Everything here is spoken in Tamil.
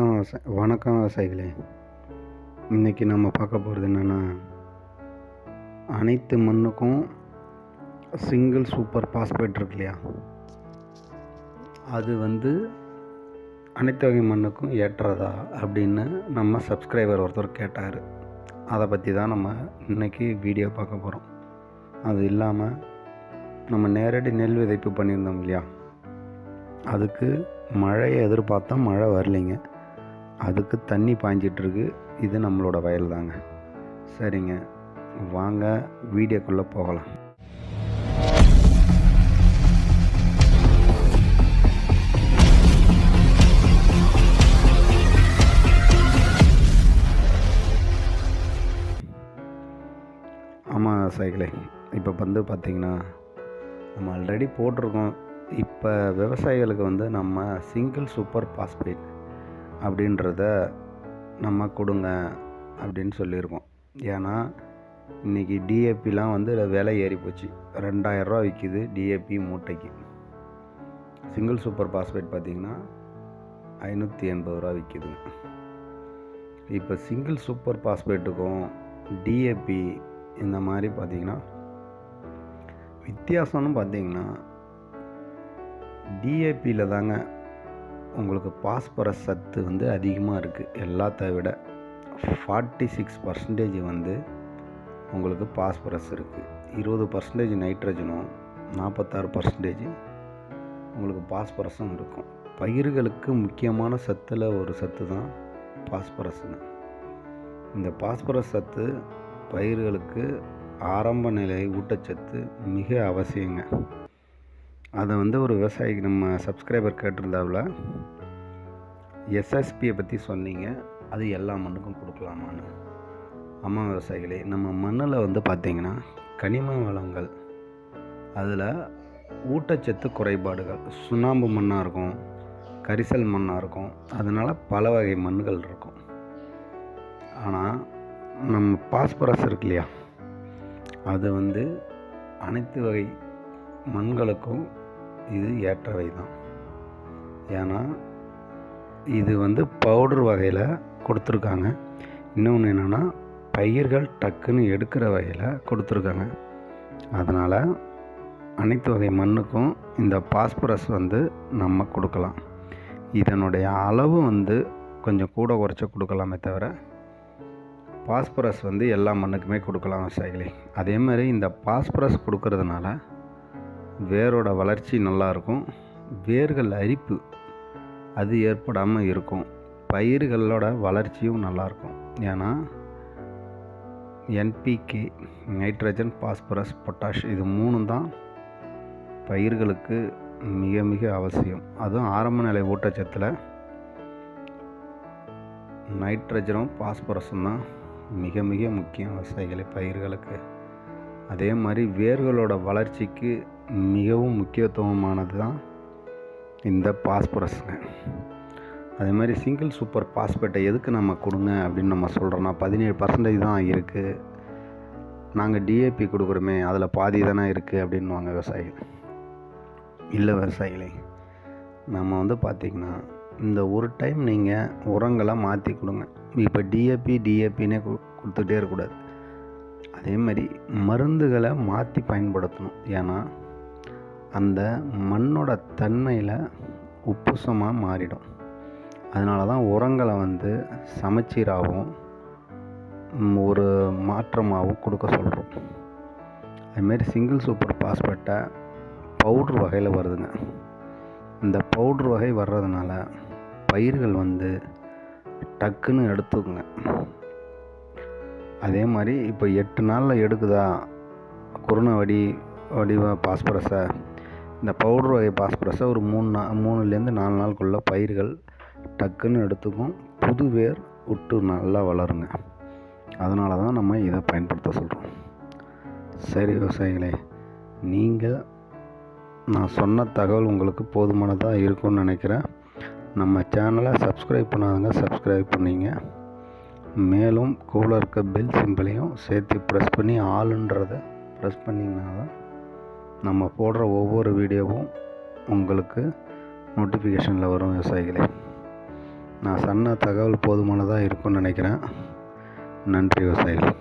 வணக்கம் வணக்கம் விவசாயிகளே இன்றைக்கி நம்ம பார்க்க போகிறது என்னென்னா அனைத்து மண்ணுக்கும் சிங்கிள் சூப்பர் பாஸ்பேட் இருக்கு இல்லையா? அது வந்து அனைத்து வகை மண்ணுக்கும் ஏற்றதா அப்படின்னு நம்ம சப்ஸ்கிரைபர் ஒருத்தர் கேட்டார். அதை பற்றி தான் நம்ம இன்றைக்கி வீடியோ பார்க்க போகிறோம் அது இல்லாமல் நம்ம நேரடி நெல் விதைப்பு பண்ணியிருந்தோம் இல்லையா? அதுக்கு மழையை எதிர்பார்த்தா மழை வரலைங்க. அதுக்கு தண்ணி பாய்ஞ்சிட்ருக்கு. இது நம்மளோட வயல் தாங்க. சரிங்க. வாங்க வீடியோக்குள்ளே போகலாம். ஆமாம் சைக்கிளே. இப்போ வந்து பார்த்திங்கன்னா நம்ம ஆல்ரெடி போட்டிருக்கோம். இப்போ விவசாயிகளுக்கு வந்து நம்ம சிங்கிள் சூப்பர் பாஸ்பேட் அப்படின்றத நம்ம கொடுங்க அப்படின்னு சொல்லியிருக்கோம். ஏன்னா இன்றைக்கி டிஏபிலாம் வந்து விலை ஏறி போச்சு. ரெண்டாயிரரூவா விற்கிது டிஏபி மூட்டைக்கு. சிங்கிள் சூப்பர் பாஸ்பேட் பார்த்திங்கன்னா ஐநூற்றி எண்பது ரூபா விற்கிதுங்க இப்போ சிங்கிள் சூப்பர் பாஸ்பேட்டுக்கும் டிஏபி இந்த மாதிரி பார்த்திங்கன்னா வித்தியாசம்னு பார்த்திங்கன்னா டிஏபியில் தாங்க உங்களுக்கு பாஸ்பரஸ் சத்து வந்து அதிகமாக இருக்குது எல்லாத்த விட ஃபார்ட்டி சிக்ஸ் பர்சன்டேஜ் வந்து உங்களுக்கு பாஸ்பரஸ் இருக்குது இருபது பர்சன்டேஜ் நைட்ரஜனும் நாற்பத்தாறு பர்சன்டேஜ் உங்களுக்கு பாஸ்பரஸும் இருக்கும். பயிர்களுக்கு முக்கியமான சத்தில் ஒரு சத்து தான் பாஸ்பரஸ்னு. இந்த பாஸ்பரஸ் சத்து பயிர்களுக்கு ஆரம்ப நிலை ஊட்டச்சத்து மிக அவசியங்க. அதை வந்து ஒரு விவசாயிக்கு நம்ம சப்ஸ்கிரைபர் கேட்டிருந்தாப்புல எஸ்எஸ்பியை பற்றி சொன்னீங்க. அது எல்லா மண்ணுக்கும் கொடுக்கலாமான்னு. அம்மா விவசாயிகளே நம்ம மண்ணில் வந்து பார்த்திங்கன்னா கனிம வளங்கள் அதில் ஊட்டச்சத்து குறைபாடுகள் சுண்ணாம்பு மண்ணாக இருக்கும் கரிசல் மண்ணாக இருக்கும் அதனால் பல வகை மண்ணுகள் இருக்கும். ஆனால் நம்ம பாஸ்பரஸ் இருக்கு இல்லையா? அது வந்து அனைத்து வகை மண்களுக்கும் இது ஏற்றவை தான். ஏன்னா இது வந்து பவுடர் வகையில் கொடுத்துருக்காங்க. இன்னொன்று என்னென்னா பயிர்கள் டக்குன்னு எடுக்கிற வகையில் கொடுத்துருக்காங்க. அதனால் அனைத்து வகை மண்ணுக்கும் இந்த பாஸ்பரஸ் வந்து நம்ம கொடுக்கலாம். இதனுடைய அளவு வந்து கொஞ்சம் கூட குறைச்ச கொடுக்கலாமே தவிர பாஸ்பரஸ் வந்து எல்லா மண்ணுக்குமே கொடுக்கலாம் விவசாயிகளே. அதே மாதிரி இந்த பாஸ்பரஸ் கொடுக்கறதுனால வேரோட வளர்ச்சி நல்லாயிருக்கும். வேர்கள் அரிப்பு அது ஏற்படாமல் இருக்கும். பயிர்களோட வளர்ச்சியும் நல்லாயிருக்கும். ஏன்னா என்பிகே நைட்ரஜன் பாஸ்பரஸ் பொட்டாஷ் இது மூணும் தான் பயிர்களுக்கு மிக மிக அவசியம். அதுவும் ஆரம்ப நிலை ஊட்டச்சத்தில் நைட்ரஜனும் பாஸ்பரஸும் தான் மிக மிக முக்கியம் விவசாயிகளை பயிர்களுக்கு. அதே மாதிரி வேர்களோட வளர்ச்சிக்கு மிகவும் முக்கியத்துவமானது தான் இந்த பாஸ்பரஸ்ங்க. அதே மாதிரி சிங்கிள் சூப்பர் பாஸ்பேட்டை எதுக்கு நம்ம கொடுங்க அப்படின்னு நம்ம சொல்கிறோன்னா பதினேழு பர்சன்டேஜ் தான் இருக்குது நாங்கள் டிஏபி கொடுக்குறோமே அதில் பாதி தானே இருக்குது அப்படின்வாங்க விவசாயிகள். இல்லை விவசாயிகளே நம்ம வந்து பார்த்திங்கன்னா இந்த ஒரு டைம் நீங்கள் உரங்களை மாற்றி கொடுங்க. இப்போ டிஏபி டிஏபின்னே கொடுத்துட்டே இருக்கக்கூடாது. அதே மாதிரி மருந்துகளை மாற்றி பயன்படுத்தணும். ஏன்னா அந்த மண்ணோட தன்மையில் உப்புசமாக மாறிடும். அதனால தான் உரங்களை வந்து சமச்சீராகவும் ஒரு மாற்றமாகவும் கொடுக்க சொல்கிறோம் அதுமாரி சிங்கிள் சூப்பர் பாஸ்பேட்டை பவுட்ரு வகையில் வருதுங்க. இந்த பவுட்ரு வகை வர்றதுனால பயிர்கள் வந்து டக்குன்னு எடுத்துக்குங்க. அதே மாதிரி இப்போ எட்டு நாளில் எடுக்குதா? குருணை வடி வடிவ பாஸ்பரஸை இந்த பவுடர் வகை பாஸ்பரஸை ஒரு மூணு நா மூணுலேருந்து நாலு நாளுக்குள்ளே பயிர்கள் டக்குன்னு எடுத்துக்கும். புது வேர் விட்டு நல்லா வளருங்க. அதனால தான் நம்ம இதை பயன்படுத்த சொல்கிறோம் சரி விவசாயிகளே நீங்கள் நான் சொன்ன தகவல் உங்களுக்கு போதுமானதாக இருக்கும்னு நினைக்கிறேன். நம்ம சேனலை சப்ஸ்கிரைப் பண்ணாதங்க சப்ஸ்கிரைப் பண்ணிங்க. மேலும் கூட இருக்க பெல் சிம்பிளையும் சேர்த்து ப்ரெஸ் பண்ணி ஆளுன்றதை ப்ரெஸ் பண்ணிங்கன்னா தான் நம்ம போடுற ஒவ்வொரு வீடியோவும் உங்களுக்கு நோட்டிஃபிகேஷனில் வரும் விவசாயிகளே. நான் சொன்ன தகவல் போதுமானதாக இருக்கும்னு நினைக்கிறேன். நன்றி விவசாயிகள்.